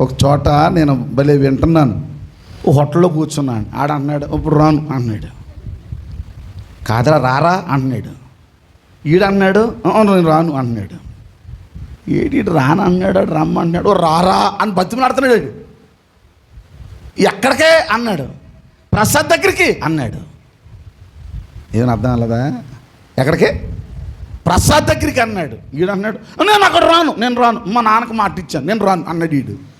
ఒక చోట నేను భలే వింటున్నాను. ఓ హోటల్లో కూర్చున్నాను. ఆడ అన్నాడు ఇప్పుడు రాను అన్నాడు. కాదరా రారా అన్నాడు. "అవును, నేను రాను అన్నాడు. ఏడి రాను అన్నాడు రమ్మన్నాడు రారా అని బతిమలాడుతున్నాడు ఎక్కడికే? అన్నాడు. ప్రసాద్ దగ్గరికి అన్నాడు. ఏమని అర్థం అవ్వలేదా ఎక్కడికి? ప్రసాద్ దగ్గరికి అన్నాడు. ఈడు అన్నాడు నేను అక్కడ రాను నేను రాను. మా నాన్నకు మాట ఇచ్చాను నేను రాను అన్నాడు ఈడు.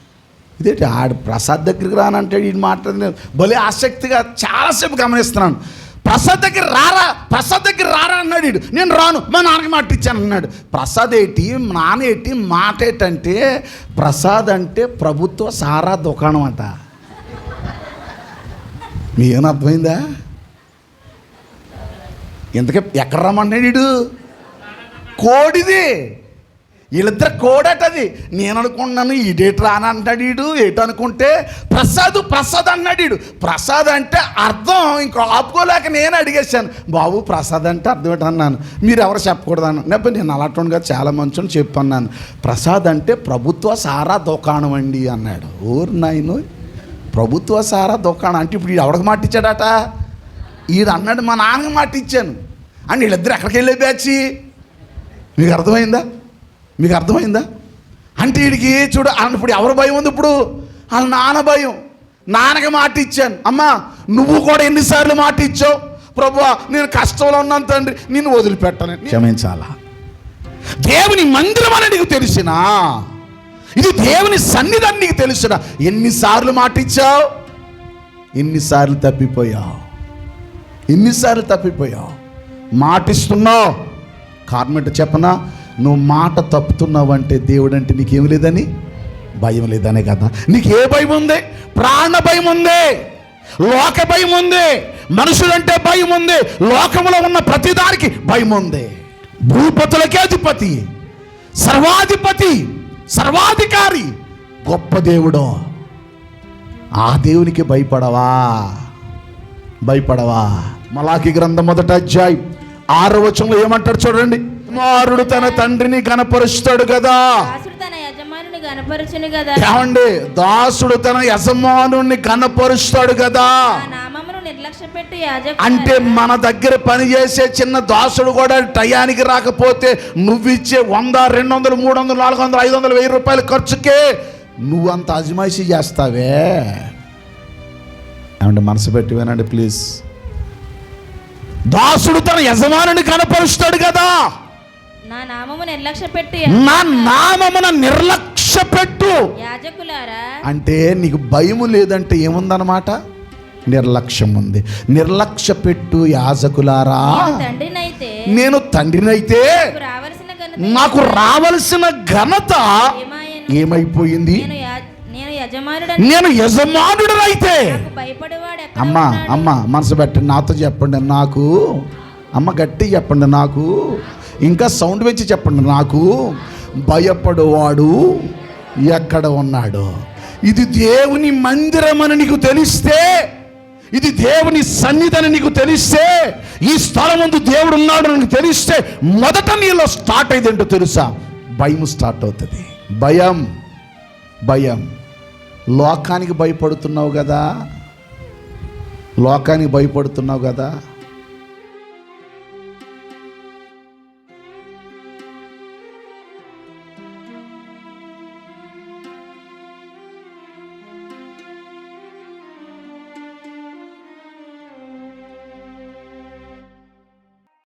ఇదేంటి? ఆడు ప్రసాద్ దగ్గరికి రానంటే ఈడు మాట్లాడిన భలే ఆసక్తిగా చాలాసేపు గమనిస్తున్నాను. ప్రసాద్ దగ్గర రారా? ప్రసాద్ దగ్గర రారా అన్నాడు ఈడు. నేను రాను. మా నాన్నకి మాట ఇచ్చాను అన్నాడు. ప్రసాద్ ఏంటి? నాన్న ఏంటి? మాట ఏంటంటే ప్రసాద్ అంటే ప్రభుత్వ సారా దుకాణం అంట. మీ అర్థమైందా ఇంతకే ఎక్కడ రమ్మన్నాడు ఈడు? కోడిది. వీళ్ళిద్దరు కోడటది. నేను అనుకున్నాను ఈడేటి రాని అంటాడు వీడు. ఏటనుకుంటే అనుకుంటే ప్రసాద్ ప్రసాద్ అన్నాడు వీడు. ప్రసాద్ అంటే అర్థం ఇంకో ఆపుకోలేక నేను అడిగేశాను. బాబు ప్రసాద్ అంటే అర్థం ఏంటన్నాను మీరు ఎవరు చెప్పకూడదు అన్న నెప్ప నేను అలాంటిగా చాలా మంచిని చెప్పన్నాను. ప్రసాద్ అంటే ప్రభుత్వ సారా దుకాణం అండి అన్నాడు. ఓరు నాయను ప్రభుత్వ సారా దుకాణం. అంటే ఇప్పుడు వీడు ఎవరికి మాట ఇచ్చాడట ఈడు అన్నాడు మా నాన్నకి మాట ఇచ్చాను అని వీళ్ళిద్దరు ఎక్కడికి వెళ్ళే బ్యాచి? మీకు అర్థమైందా? మీకు అర్థమైందా? అంటే వీడికి చూడు ఇప్పుడు ఎవరు భయం ఉంది ఇప్పుడు? వాళ్ళ నాన్న భయం. నాన్నకి మాట ఇచ్చాను. అమ్మా నువ్వు కూడా ఎన్నిసార్లు మాట ఇచ్చావు? ప్రభు నేను కష్టంలో ఉన్నాను తండ్రి నిన్ను వదిలిపెట్టను. క్షమించాలా? దేవుని మందిరం అని నీకు తెలిసినా ఇది దేవుని సన్నిధి నీకు తెలిసిన ఎన్నిసార్లు మాట ఇచ్చావు? ఎన్నిసార్లు తప్పిపోయావు? ఎన్నిసార్లు తప్పిపోయావు? మాటిస్తున్నావు? కార్మెంట్ చెప్పనా? నువ్వు మాట తప్పుతున్నావంటే దేవుడు అంటే నీకేం లేదని? భయం లేదనే కదా. నీకు ఏ భయం ఉంది? ప్రాణ భయం ఉంది. లోక భయం ఉంది. మనుషులంటే భయం ఉంది. లోకంలో ఉన్న ప్రతిదానికి భయం ఉంది. భూపతులకే అధిపతి. సర్వాధిపతి. సర్వాధికారి. గొప్ప దేవుడు. ఆ దేవునికి భయపడవా? భయపడవా? మలాకి గ్రంథం మొదట అధ్యాయం ఆరో వచనంలో ఏమంటారు చూడండి. కుమారుడు తన తండ్రిని కనపరుస్తాడు కదా. కదా. ఏమండి? దాసుడు తన యజమానుని కనపరుస్తాడు కదా. అంటే మన దగ్గర పనిచేసే చిన్న దాసుడు కూడా టయానికి రాకపోతే నువ్విచ్చే వంద రెండు వందలు మూడు వందలు నాలుగు వందలు ఐదు వందలు వెయ్యి రూపాయల ఖర్చుకే నువ్వు అంత అజమాయిషీ చేస్తావే. ఏమంటే మనసు పెట్టి వినండి ప్లీజ్. దాసుడు తన యజమానుని కనపరుస్తాడు కదా. నా నామము నిర్లక్ష్య పెట్టి నా నామమున నిర్లక్ష్య పెట్టు యాజకులారా. అంటే నీకు భయము లేదంటే ఏముందన్నమాట? నిర్లక్ష్యం ఉంది నిర్లక్ష్య పెట్టు యాజకులారా. నేను తండ్రినైతే నేను తండ్రినైతే నాకు రావలసిన ఘనత ఏమైపోయింది? నేను యజమానుడనైతే. అమ్మా? అమ్మ మనసు పెట్టండి. నాతో చెప్పండి. నాకు అమ్మ గట్టి చెప్పండి. నాకు ఇంకా సౌండ్ పెంచి చెప్పండి. నాకు భయపడేవాడు ఎక్కడ ఉన్నాడు? ఇది దేవుని మందిరం అని నీకు తెలిస్తే ఇది దేవుని సన్నిధని నీకు తెలిస్తే ఈ స్థలం ముందు దేవుడు ఉన్నాడు అని నీకు తెలిస్తే మొదట నీలో స్టార్ట్ అయింది ఏంటో తెలుసా? భయం స్టార్ట్ అవుతుంది. భయం భయం. లోకానికి భయపడుతున్నావు కదా? లోకానికి భయపడుతున్నావు కదా?